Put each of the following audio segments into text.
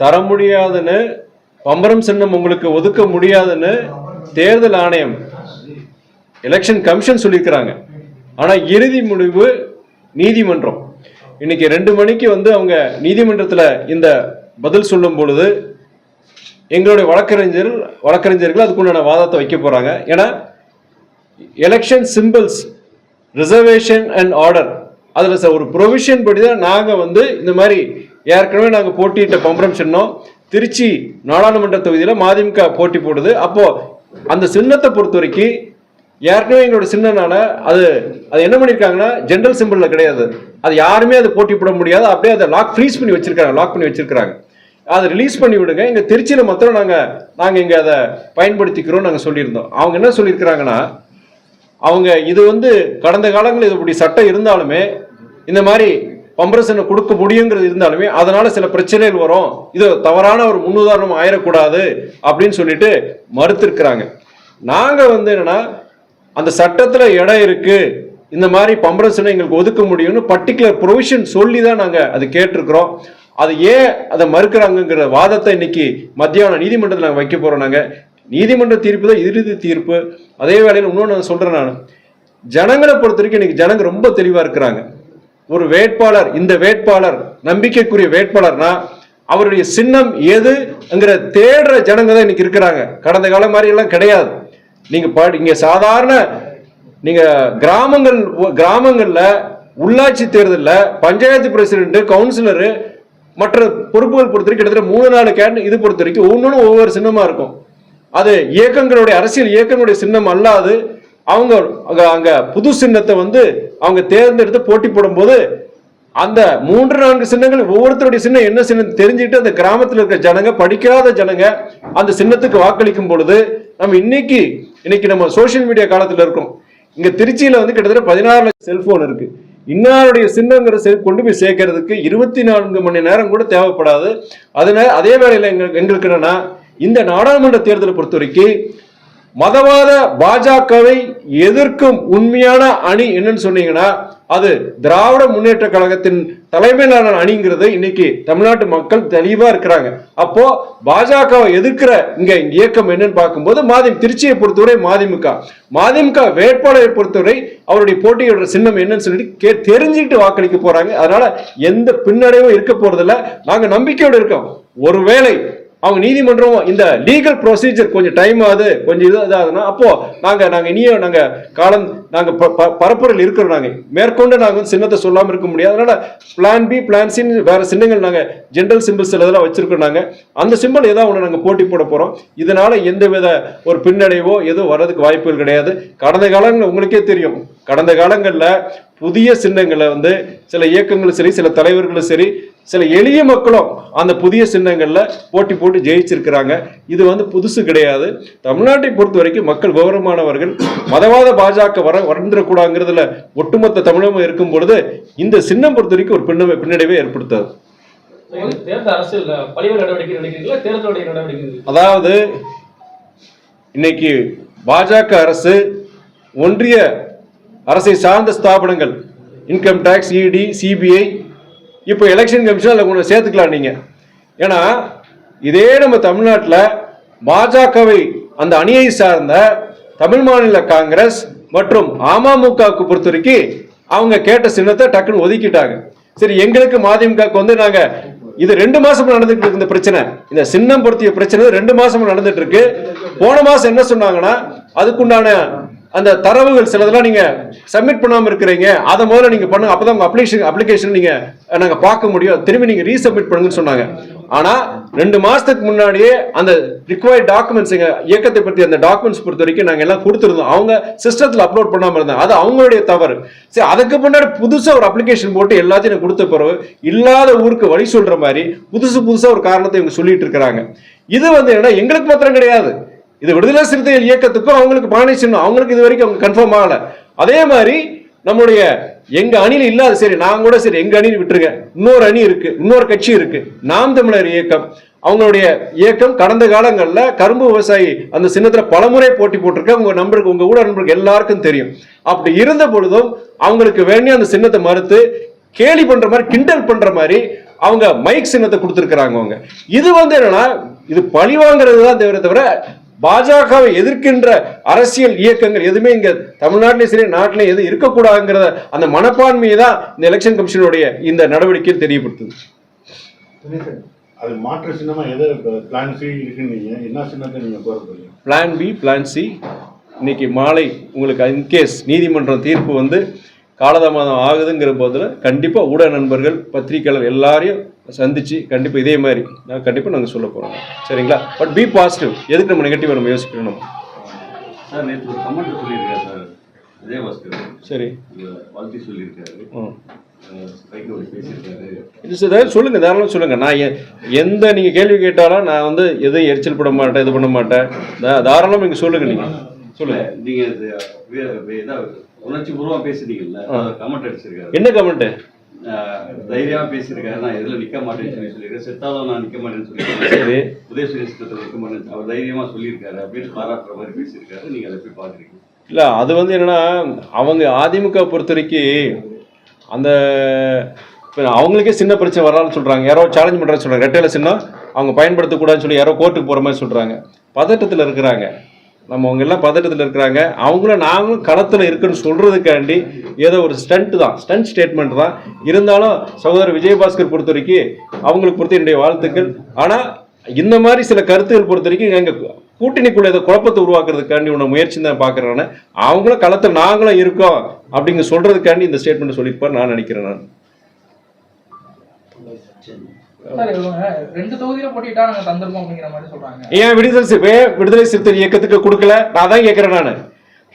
தர முடியாதுன்னு பம்பரம் சின்னம் உங்களுக்கு ஒதுக்க முடியாதுன்னு தேர்தல் ஆணையம் எலெக்ஷன் கமிஷன் சொல்லியிருக்கிறாங்க. ஆனால் இறுதி முடிவு நீதிமன்றம். இன்னைக்கு ரெண்டு மணிக்கு வந்து அவங்க நீதிமன்றத்தில் இந்த பதில் சொல்லும் பொழுது எங்களுடைய வழக்கறிஞர் வழக்கறிஞர்கள் அதுக்குண்டான வாதத்தை வைக்க போகிறாங்க ஏன்னா election symbols reservation and order அதில் சார் ஒரு ப்ரொவிஷன் படி தான் நாங்கள் வந்து இந்த மாதிரி ஏற்கனவே நாங்கள் போட்டியிட்ட பம்பரம் சின்னம் திருச்சி நாடாளுமன்ற தொகுதியில் மதிமுக போட்டி போடுது. அப்போ அந்த சின்னத்தை பொறுத்த வரைக்கும் ஏற்கனவே எங்களோட சின்னனால அது அது என்ன பண்ணியிருக்காங்கன்னா ஜென்ரல் சிம்பிளில் கிடையாது. அது யாருமே அது போட்டி போட முடியாது. அப்படியே அதை லாக் ஃப்ரீஸ் பண்ணி வச்சிருக்காங்க லாக் பண்ணி வச்சிருக்காங்க அதை ரிலீஸ் பண்ணி விடுங்க. இங்கே திருச்சியில் மாத்திரம் நாங்கள் நாங்கள் இங்கே அதை பயன்படுத்திக்கிறோம் நாங்கள் சொல்லியிருந்தோம். அவங்க என்ன சொல்லியிருக்கிறாங்கன்னா அவங்க இது வந்து கடந்த காலங்களில் இது இப்படி சட்டம் இருந்தாலுமே இந்த மாதிரி பம்பரசனை கொடுக்க முடியுங்கிறது இருந்தாலுமே அதனால சில பிரச்சனைகள் வரும். இது தவறான ஒரு முன்னுதாரணம் ஆயிடக்கூடாது அப்படின்னு சொல்லிட்டு மறுத்திருக்கிறாங்க. நாங்க வந்து என்னன்னா அந்த சட்டத்துல இடம் இருக்கு. இந்த மாதிரி பம்பரசனை எங்களுக்கு ஒதுக்க முடியும்னு பர்டிகுலர் ப்ரொவிஷன் சொல்லி தான் நாங்க அது கேட்டிருக்கிறோம். அது ஏன் அதை மறுக்கிறாங்கங்கிற வாதத்தை இன்னைக்கு மத்தியானம் நீதிமன்றத்தில் நாங்கள் வைக்க போறோம் நாங்க. நீதிமன்ற தீர்ப்பு தான் இறுதி தீர்ப்பு. அதே வேளையில் இன்னொன்று நான் சொல்றேன் நான். ஜனங்களை பொறுத்த வரைக்கும் இன்னைக்கு ஜனங்க ரொம்ப தெளிவாக இருக்கிறாங்க. ஒரு வேட்பாளர் இந்த வேட்பாளர் நம்பிக்கைக்குரிய வேட்பாளர்னா அவருடைய சின்னம் எதுங்கிற தேடுற ஜனங்க தான் இன்னைக்கு இருக்கிறாங்க. கடந்த காலம் மாதிரி எல்லாம் கிடையாது. நீங்க பாடி இங்க சாதாரண நீங்க கிராமங்கள் கிராமங்கள்ல உள்ளாட்சி தேர்தலில் பஞ்சாயத்து பிரசிடென்ட் கவுன்சிலரு மற்ற பொறுப்புகள் பொறுத்த வரைக்கும் கிட்டத்தட்ட மூணு நாலு கேண்ட் இது பொறுத்த வரைக்கும் ஒவ்வொன்றும் ஒவ்வொரு சின்னமா இருக்கும். அது இயக்கங்களுடைய அரசியல் இயக்கங்களுடைய சின்னம் அல்லாது அவங்க அங்க புது சின்னத்தை வந்து அவங்க தேர்ந்தெடுத்து போட்டி போடும்போது அந்த மூன்று நான்கு சின்னங்கள் ஒவ்வொருத்தருடைய சின்னம் என்ன சின்னம் தெரிஞ்சுக்கிட்டு அந்த கிராமத்தில் இருக்கிற ஜனங்க படிக்காத ஜனங்க அந்த சின்னத்துக்கு வாக்களிக்கும் பொழுது நம்ம இன்னைக்கு இன்னைக்கு நம்ம சோஷியல் மீடியா காலத்தில் இருக்கோம். இங்க திருச்சியில வந்து கிட்டத்தட்ட பதினாறு லட்சம் செல்போன் இருக்கு. இன்னாருடைய சின்னங்கிற கொண்டு போய் சேர்க்கறதுக்கு இருபத்தி நான்கு மணி நேரம் கூட தேவைப்படாது. அதனால அதே வேளையில் எங்களுக்கு எங்களுக்கு என்னன்னா இந்த நாடாளுமன்ற தேர்தலை பொறுத்த வரைக்கும் மதவாத பாஜகவை எதிர்க்கும் உண்மையான அணி என்னன்னு சொன்னீங்கன்னா அது திராவிட முன்னேற்ற கழகத்தின் தலைமையிலான அணிங்கிறது இன்னைக்கு தமிழ்நாட்டு மக்கள் தெளிவா இருக்கிறாங்க. அப்போ பாஜகவை எதிர்க்கிற இங்க இயக்கம் என்னன்னு பார்க்கும்போது மாதி திருச்சியை பொறுத்தவரை மதிமுக. மதிமுக வேட்பாளரை பொறுத்தவரை அவருடைய போட்டியோட சின்னம் என்னன்னு சொல்லிட்டு கே தெரிஞ்சுக்கிட்டு வாக்களிக்க போறாங்க. அதனால எந்த பின்னடைவும் இருக்க போறதில்ல. நாங்க நம்பிக்கையோடு இருக்கோம். ஒருவேளை அவங்க நீதிமன்றம் இந்த லீகல் ப்ரொசீஜர் கொஞ்சம் டைம் ஆகுது கொஞ்சம் இது இதாகுதுன்னா அப்போ நாங்க நாங்க இனியும் நாங்க காலம் நாங்க ப- ப- பரப்புரையில் இருக்கிறோம் நாங்க. மேற்கொண்டு நாங்க வந்து சின்னத்தை சொல்லாம இருக்க முடியாது. அதனால பிளான் பி பிளான் சி வேற சின்னங்கள் நாங்க ஜென்ரல் சிம்பிள்ஸ் இதெல்லாம் வச்சிருக்கோம் நாங்க. அந்த சிம்பிள் ஏதாவது ஒன்று நாங்க போட்டி போட போறோம். இதனால எந்தவித ஒரு பின்னடைவோ எதுவும் வர்றதுக்கு வாய்ப்புகள் கிடையாது. கடந்த காலங்கள் உங்களுக்கே தெரியும். கடந்த காலங்களில் புதிய சின்னங்களை வந்து சில இயக்கங்களும் சரி சில தலைவர்களும் சரி சில எளிய மக்களும் அந்த புதிய சின்னங்கள்ல போட்டி போட்டு ஜெயிச்சிருக்கிறாங்க. இது வந்து புதுசு கிடையாது. தமிழ்நாட்டை பொறுத்த வரைக்கும் மக்கள் விவரமானவர்கள் மதவாத பாஜக வர வந்துடக்கூடாதுங்கிறதுல ஒட்டுமொத்த தமிழகம் இருக்கும் பொழுது இந்த சின்னம் பொறுத்த வரைக்கும் ஒரு பின்ன பின்னடைவை ஏற்படுத்தாது. அதாவது இன்னைக்கு பாஜக அரசு ஒன்றிய அரசை சார்ந்த ஸ்தாபனங்கள் இன்கம் டேக்ஸ் இடி சிபிஐ இப்போ எலெக்ஷன் கமிஷன் அதில் கொஞ்சம் சேர்த்துக்கலாம் நீங்கள் ஏன்னா இதே நம்ம தமிழ்நாட்டில் பாஜகவை அந்த அணியை சார்ந்த தமிழ் மாநில காங்கிரஸ் மற்றும் அமமுகவுக்கு பொறுத்த வரைக்கும் அவங்க கேட்ட சின்னத்தை டக்குன்னு ஒதுக்கிட்டாங்க. சரி எங்களுக்கு மதிமுகவுக்கு வந்து நாங்கள் இது ரெண்டு மாசமா நடந்துட்டு இருக்கு இந்த பிரச்சனை. இந்த சின்னம் பொருத்திய பிரச்சனை ரெண்டு மாசமா நடந்துட்டு இருக்கு. போன மாசம் என்ன சொன்னாங்கன்னா அதுக்குண்டான அந்த தரவுகள் சிலதெல்லாம் நீங்க சப்மிட் பண்ணாம இருக்கிறீங்க. அதை முதல்ல நீங்க பண்ணுங்க. அப்பதான் உங்க அப்ளிகேஷன் அப்ளிகேஷன் நீங்க நாங்க பார்க்க முடியும். திரும்பி நீங்க ரீசப்மிட் பண்ணுங்கன்னு சொன்னாங்க. ஆனா ரெண்டு மாசத்துக்கு முன்னாடியே அந்த ரிக்வயர்ட் டாக்குமெண்ட்ஸ் எங்க இயக்கத்தை பத்தி அந்த டாக்குமெண்ட்ஸ் பொறுத்த வரைக்கும் நாங்க எல்லாம் கொடுத்துருந்தோம். அவங்க சிஸ்டத்துல அப்லோட் பண்ணாம இருந்தாங்க. அது அவங்களுடைய தவறு. சரி அதுக்கு முன்னாடி புதுசா ஒரு அப்ளிகேஷன் போட்டு எல்லாத்தையும் கொடுத்த பிறகு இல்லாத ஊருக்கு வழி சொல்ற மாதிரி புதுசு புதுசா ஒரு காரணத்தை இவங்க சொல்லிட்டு இருக்கிறாங்க. இது வந்து என்ன எங்களுக்கு மாத்திரம் கிடையாது. இது விடுதலை சிறுத்தைகள் இயக்கத்துக்கும் அவங்களுக்கு பானை சின்னம் அவங்களுக்கு இது வரைக்கும் அவங்க கன்ஃபார்ம் ஆகல. அதே மாதிரி நம்முடைய எங்க அணியில இல்லாத சரி நான் கூட சரி எங்க அணியில் விட்டுருங்க. இன்னொரு அணி இருக்கு இன்னொரு கட்சி இருக்கு. நாம் தமிழர் இயக்கம். அவங்களுடைய இயக்கம் கடந்த காலங்களில் கரும்பு விவசாயி அந்த சின்னத்தில் பலமுறை போட்டி போட்டிருக்க. உங்க நம்பருக்கு உங்க கூட நண்பருக்கு எல்லாருக்கும் தெரியும். அப்படி இருந்த பொழுதும் அவங்களுக்கு வேண்டிய அந்த சின்னத்தை மறுத்து கேலி பண்ற மாதிரி கிண்டல் பண்ற மாதிரி அவங்க மைக் சின்னத்தை கொடுத்துருக்குறாங்க அவங்க. இது வந்து என்னன்னா இது பழி வாங்குறது தான் தவிர தவிர பாஜகவை எதிர்க்கின்ற அரசியல் இயக்கங்கள் எதுவுமே இங்க தமிழ்நாட்டிலையும் சரி நாட்டிலையும் எதுவும் இருக்கக்கூடாதுங்கிறத அந்த மனப்பான்மையை தான் இந்த எலெக்ஷன் கமிஷனுடைய இந்த நடவடிக்கையில் தெரியப்படுத்துது. அது மாற்று சின்னமா எதை பிளான் சி இருக்குன்னு என்ன சின்னத்தை நீங்க கோர போறீங்க? பிளான் பி பிளான் சி இன்னைக்கு மாலை உங்களுக்கு இன்கேஸ் நீதிமன்றம் தீர்ப்பு வந்து காலதாமதம் ஆகுதுங்கிற போதில் கண்டிப்பாக ஊடக நண்பர்கள் பத்திரிக்கையாளர் எல்லாரையும் சந்திச்சு கண்டிப்பாக இதே மாதிரி நான் கண்டிப்பாக நாங்கள் சொல்ல போகிறோம் சரிங்களா? பட் பி பாசிட்டிவ் எதுக்கு நம்ம நெகட்டிவாக நம்ம யோசிக்கணும்? சார் நேற்று ஒரு கமெண்ட் சொல்லியிருக்காரு சார். விஜயபாஸ்கர் சரி. வாழ்த்தி சொல்லியிருக்காரு. சொல்லுங்க தாராளமாக சொல்லுங்க. நான் எந்த நீங்க கேள்வி கேட்டாலும் நான் வந்து எதுவும் எரிச்சல் பட மாட்டேன் இது பண்ண மாட்டேன். தாராளமா நீங்க சொல்லுங்க நீங்க. சொல்லுங்க. நீங்க உணர்ச்சி பூர்வமா பேசுனீங்கல்ல கமெண்ட் அடிச்சிருக்காரு. என்ன கமெண்ட் அஹ், தைரியமா பேசியிருக்காரு. நான் எதுல நிக்க மாட்டேன்னு சொல்லி சொல்லியிருக்கேன். செத்தாலும் நான் நிக்க மாட்டேன்னு சொல்லியிருக்கேன். சரி. உதயசூரிய சித்தத்தில் நிக்க மாட்டேன்னு அவர் தைரியமா சொல்லியிருக்காரு அப்படின்னு பாராட்டுற மாதிரி பேசியிருக்காரு. நீங்க அதை போய் பாக்குறீங்க இல்ல அது வந்து என்னன்னா அவங்க அதிமுக பொறுத்த வரைக்கும் அந்த இப்ப அவங்களுக்கே சின்ன பிரச்சனை வரலாம்னு சொல்றாங்க. யாரோ சேலஞ்ச் பண்றேன்னு சொல்றாங்க. ரெட்டையில சின்னம். அவங்க பயன்படுத்தக்கூடாதுன்னு சொல்லி யாரோ கோர்ட்டுக்கு போற மாதிரி சொல்றாங்க. பதட்டத்துல இருக்கிறாங்க. நம்ம அவங்க எல்லாம் பதட்டத்தில் இருக்கிறாங்க. அவங்களும் நாங்களும் களத்தில் இருக்குன்னு சொல்கிறதுக்காண்டி ஏதோ ஒரு ஸ்டண்ட் தான். ஸ்டண்ட் ஸ்டேட்மெண்ட் தான். இருந்தாலும் சகோதரர் விஜயபாஸ்கர் பொறுத்த வரைக்கும் அவங்களுக்கு பொறுத்த என்னுடைய வாழ்த்துக்கள். ஆனால் இந்த மாதிரி சில கருத்துக்கள் பொறுத்த வரைக்கும் எங்கள் கூட்டணிக்குள்ள ஏதோ குழப்பத்தை உருவாக்குறதுக்காண்டி உன்னை முயற்சி தான் பார்க்குறேன் அவங்களும் களத்தில் நாங்களும் இருக்கோம் அப்படிங்க சொல்கிறதுக்காண்டி இந்த ஸ்டேட்மெண்ட் சொல்லியிருப்பார் நான் நினைக்கிறேன் நான். ஏன் விடுதலை சி- விடுதலை சிறுத்தை இயக்கத்துக்கு கொடுக்கல? நான் தான் கேட்கிறேன் நான்.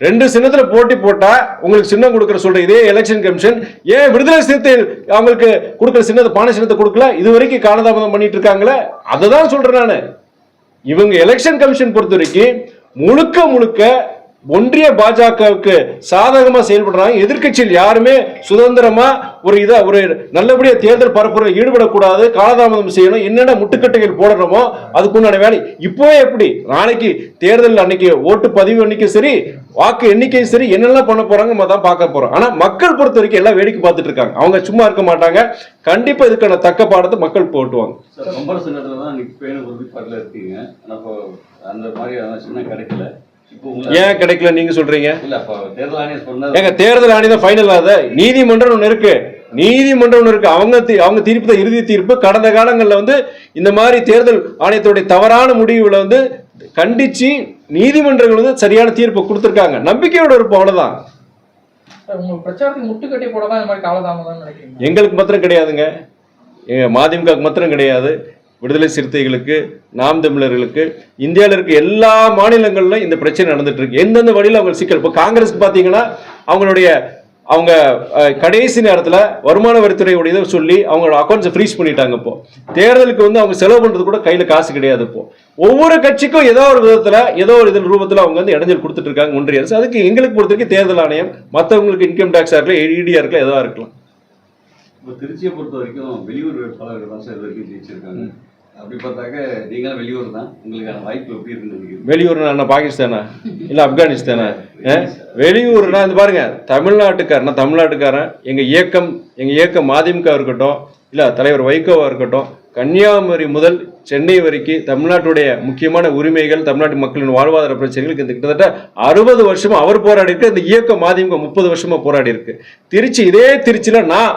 ரெண்டு சின்னத்தில் போட்டி போட்டால் உங்களுக்கு சின்னம் கொடுக்குற சொல்ற இதே எலெக்ஷன் கமிஷன் ஏன் விடுதலை சிறுத்தை அவங்களுக்கு கொடுக்குற சின்னத்தை பானை சின்னத்தை கொடுக்கல? இது வரைக்கும் காலதாமதம் பண்ணிட்டு இருக்காங்களே? அதை தான் சொல்கிறேன் நான். இவங்க எலெக்ஷன் கமிஷன் பொறுத்த வரைக்கும் முழுக்க முழுக்க ஒன்றிய பாஜகவுக்கு சாதகமா செயல்படுறாங்க. எதிர்க்கட்சியில் யாருமே சுதந்திரமா ஒரு இதை ஒரு நல்லபடியா தேர்தல் பரப்புரை ஈடுபடக்கூடாது காலதாமதம் செய்யணும் என்னென்ன முட்டுக்கட்டைகள் போடணுமோ அதுக்குண்டான வேலை. இப்போவே எப்படி? நாளைக்கு தேர்தல் அன்னைக்கு ஓட்டு பதிவு அன்னைக்கு சரி வாக்கு எண்ணிக்கையும் சரி என்னெல்லாம் பண்ண போறாங்க நம்ம தான் பார்க்க போறோம். ஆனா மக்கள் பொறுத்த வரைக்கும் எல்லாம் வேடிக்கை பார்த்துட்டு இருக்காங்க. அவங்க சும்மா இருக்க மாட்டாங்க. கண்டிப்பா இதுக்கான தக்க பாடத்தை மக்கள் போட்டுவாங்க. சார் தான் இருக்கீங்க. இப்போ அந்த மாதிரி சின்ன கிடைக்கல ஏன் கிடைக்கல நீங்க சொல்றீங்க? ஏங்க தேர்தல் ஆணையம் ஃபைனல் ஆகுது நீதிமன்றம் ஒன்று இருக்கு. நீதிமன்றம் ஒன்று இருக்கு. அவங்க தீ- அவங்க தீர்ப்பு தான் இறுதி தீர்ப்பு. கடந்த காலங்களில் வந்து இந்த மாதிரி தேர்தல் ஆணையத்துடைய தவறான முடிவுகளை வந்து கண்டிச்சு நீதிமன்றங்கள் வந்து சரியான தீர்ப்பு கொடுத்துருக்காங்க. நம்பிக்கையோட இருப்போம் அவ்வளவுதான். எங்களுக்கு மாத்திரம் கிடையாதுங்க. மதிமுகவுக்கு மாத்திரம் கிடையாது. விடுதலை சிறுத்தைகளுக்கு நாம் தமிழர்களுக்கு இந்தியாவில் இருக்க எல்லா மாநிலங்களிலும் இந்த பிரச்சனை நடந்துட்டு இருக்கு எந்தெந்த வழியில் அவங்க சிக்கல்? இப்போ காங்கிரஸ்க்கு பார்த்தீங்கன்னா அவங்களுடைய அவங்க கடைசி நேரத்தில் வருமான வரித்துறையுடைய இதை சொல்லி அவங்களோட அக்கௌண்ட்ஸை ஃப்ரீஸ் பண்ணிட்டாங்க இப்போ. தேர்தலுக்கு வந்து அவங்க செலவு பண்ணுறது கூட கையில் காசு கிடையாது இப்போ. ஒவ்வொரு கட்சிக்கும் ஏதோ ஒரு விதத்தில் ஏதோ ஒரு இதில் ரூபத்தில் அவங்க வந்து இடைஞ்சல் கொடுத்துட்டு இருக்காங்க ஒன்றிய அரசு. அதுக்கு எங்களுக்கு பொறுத்த வரைக்கும் தேர்தல் ஆணையம் மற்றவங்களுக்கு இன்கம் டேக்ஸாக இருக்கலாம் இடியாக இருக்கலாம் எதுவாக இருக்கலாம். இப்போ திருச்சியை பொறுத்த வரைக்கும் வெளியூர் வேட்பாளர்கள் தான் சார் வரைக்கும் ஜெயிச்சிருக்காங்க. அப்படி பார்த்தாக்க நீங்களும் வெளியூர் தான். உங்களுக்கான வாய்ப்பு எப்படி இருக்குன்னு வெளியூர்னா என்ன பாகிஸ்தானா? இல்லை ஆப்கானிஸ்தானா? வெளியூர்னா இந்த பாருங்க தமிழ்நாட்டுக்காரன் தமிழ்நாட்டுக்காரன் எங்கள் இயக்கம் எங்கள் இயக்கம் மதிமுக இருக்கட்டும் இல்லை தலைவர் வைகோவாக இருக்கட்டும் கன்னியாகுமரி முதல் சென்னை வரைக்கும் தமிழ்நாட்டுடைய முக்கியமான உரிமைகள் தமிழ்நாட்டு மக்களின் வாழ்வாதார பிரச்சனைகளுக்கு இந்த கிட்டத்தட்ட அறுபது வருஷமா அவர் போராடி இருக்கு இந்த இயக்கம் மதிமுக முப்பது வருஷமா போராடி இருக்கு திருச்சி இதே திருச்சியில நான்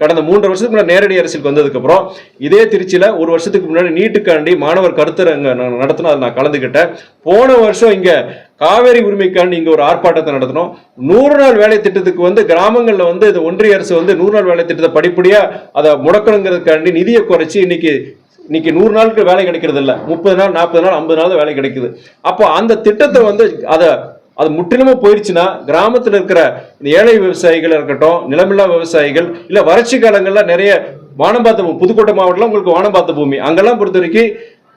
கடந்த மூன்று வருஷத்துக்கு முன்னாடி நேரடி அரசியலுக்கு வந்ததுக்கப்புறம் இதே திருச்சியில் ஒரு வருஷத்துக்கு முன்னாடி நீட்டுக்காண்டி மாணவர் கருத்தரங்க நான் நடத்தினோம் அதை நான் கலந்துக்கிட்டேன் போன வருஷம் இங்கே காவேரி உரிமைக்காண்டி இங்கே ஒரு ஆர்ப்பாட்டத்தை நடத்தினோம். நூறு நாள் வேலை திட்டத்துக்கு வந்து கிராமங்களில் வந்து இந்த ஒன்றிய அரசு வந்து நூறு நாள் வேலை திட்டத்தை படிப்படியாக அதை முடக்கணுங்கிறதுக்காண்டி நிதியை குறைச்சி இன்னைக்கு இன்னைக்கு நூறு நாளுக்கு வேலை கிடைக்கிறது இல்லை முப்பது நாள் நாற்பது நாள் ஐம்பது நாள் வேலை கிடைக்குது. அப்போ அந்த திட்டத்தை வந்து அதை அது முற்றிலுமா போயிடுச்சுன்னா கிராமத்தில் இருக்கிற இந்த ஏழை விவசாயிகள் இருக்கட்டும் நிலமில்லா விவசாயிகள் இல்ல வறட்சி காலங்கள்ல நிறைய வானம்பாத்த பூமி புதுக்கோட்டை மாவட்டம்லாம் உங்களுக்கு வானம் பார்த்த பூமி. அங்கெல்லாம் பொறுத்த வரைக்கும்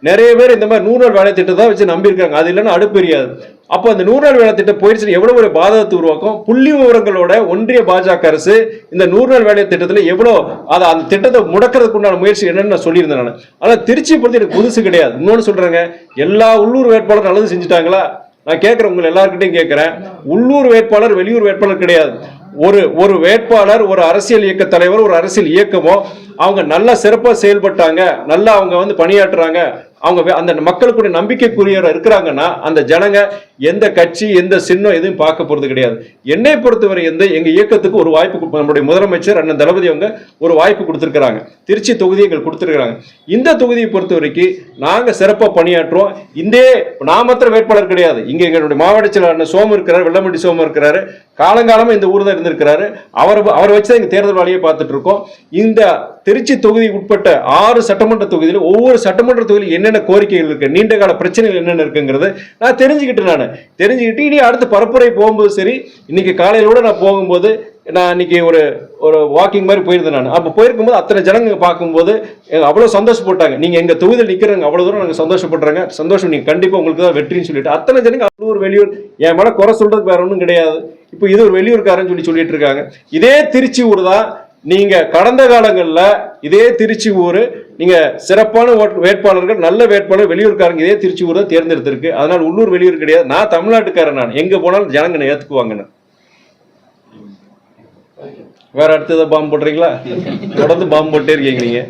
நிறைய பேர் இந்த மாதிரி நூறு நாள் வேலை திட்டத்தை வச்சு நம்பியிருக்காங்க அது இல்லைன்னா அடுப்பெரியாது அப்போ அந்த நூறு நாள் வேலை திட்டம் போயிடுச்சுன்னா எவ்வளவு ஒரு பாதகத்தை உருவாக்கும்? புள்ளி விவரங்களோட ஒன்றிய பாஜக அரசு இந்த நூறு நாள் வேலை திட்டத்தில் எவ்வளோ அதை அந்த திட்டத்தை முடக்கிறதுக்கு உண்டான முயற்சி என்னன்னு நான் சொல்லியிருந்தேன் நான். ஆனால் திருச்சி பொறுத்து எனக்கு புதுசு கிடையாது. இன்னொன்று சொல்றேங்க எல்லா உள்ளூர் வேட்பாளரும் நல்லது செஞ்சுட்டாங்களா? நான் கேட்குறேன் உங்களை எல்லாருக்கிட்டையும் கேட்குறேன். உள்ளூர் வேட்பாளர் வெளியூர் வேட்பாளர் கிடையாது. ஒரு ஒரு வேட்பாளர் ஒரு அரசியல் இயக்க தலைவர் ஒரு அரசியல் இயக்கமோ அவங்க நல்லா சிறப்பாக செயல்பட்டாங்க நல்லா அவங்க வந்து பணியாற்றுறாங்க அவங்க அந்த மக்களுக்குடைய நம்பிக்கைக்குரியவர் இருக்கிறாங்கன்னா அந்த ஜனங்க எந்த கட்சி எந்த சின்னம் எதுவும் பார்க்க போறது கிடையாது. என்னை பொறுத்தவரை எந்த எங்க இயக்கத்துக்கு ஒரு வாய்ப்பு நம்முடைய முதலமைச்சர் அண்ணன் தளபதி அவங்க ஒரு வாய்ப்பு கொடுத்துருக்குறாங்க. திருச்சி தொகுதியை எங்களுக்கு கொடுத்துருக்குறாங்க. இந்த தொகுதியை பொறுத்த வரைக்கும் நாங்கள் சிறப்பாக பணியாற்றுவோம். இந்த நான் மாத்திர வேட்பாளர் கிடையாது. இங்கே எங்களுடைய மாவட்ட செயலாளர் சோமு இருக்கிறார் வெள்ளமண்டி சோமு இருக்கிறாரு. காலங்காலமாக இந்த ஊர் தான் இருந்திருக்கிறாரு. அவர் அவரை வச்சு தான் இங்க தேர்தல் வேலையை பார்த்துட்டு இருக்கோம். இந்த திருச்சி தொகுதி உட்பட்ட ஆறு சட்டமன்ற தொகுதியில் ஒவ்வொரு சட்டமன்ற தொகுதியில் என்னென்ன கோரிக்கைகள் இருக்கு நீண்ட கால பிரச்சனைகள் என்னென்ன இருக்குங்கிறது நான் தெரிஞ்சுக்கிட்டு நான். தெரிஞ்சுக்கிட்டு இனி அடுத்து பரப்புரை போகும்போது சரி இன்னைக்கு காலையில கூட நான் போகும்போது நான் இன்னைக்கு ஒரு ஒரு வாக்கிங் மாதிரி போயிருந்தேன் நான். அப்போ போயிருக்கும்போது அத்தனை ஜனங்க பார்க்கும்போது எங்க அவ்வளோ சந்தோஷப்பட்டாங்க. நீங்க எங்க தொகுதியில் நிற்கிறவங்க அவ்வளோ தூரம் நாங்கள் சந்தோஷப்படுறாங்க சந்தோஷம் நீங்க கண்டிப்பா உங்களுக்கு தான் வெற்றின்னு சொல்லிட்டு. அத்தனை ஜனங்க அவ்வளோ ஒரு வெளியூர் என் மேலே குறை சொல்றதுக்கு வேற ஒன்றும் கிடையாது. இப்போ இது ஒரு வெளியூர்காரன்னு சொல்லி சொல்லிட்டு இருக்காங்க. இதே திருச்சி ஊர் தான் நீங்க கடந்த காலங்களில் இதே திருச்சி ஊர் நீங்க சிறப்பான வேட்பாளர்கள் நல்ல வேட்பாளர் வெளியூர்காரங்க இதே திருச்சி ஊர் தான் தேர்ந்தெடுத்திருக்கு. அதனால உள்ளூர் வெளியூர் கிடையாது. நான் தமிழ்நாட்டுக்காரன் நான். எங்க போனாலும் ஜனங்க ஏற்றுக்குவாங்கன்னு வேற அடுத்ததை பாம்பு போடுறீங்களா தொடர்ந்து பாம்பு போட்டே இருக்கீங்க நீங்க.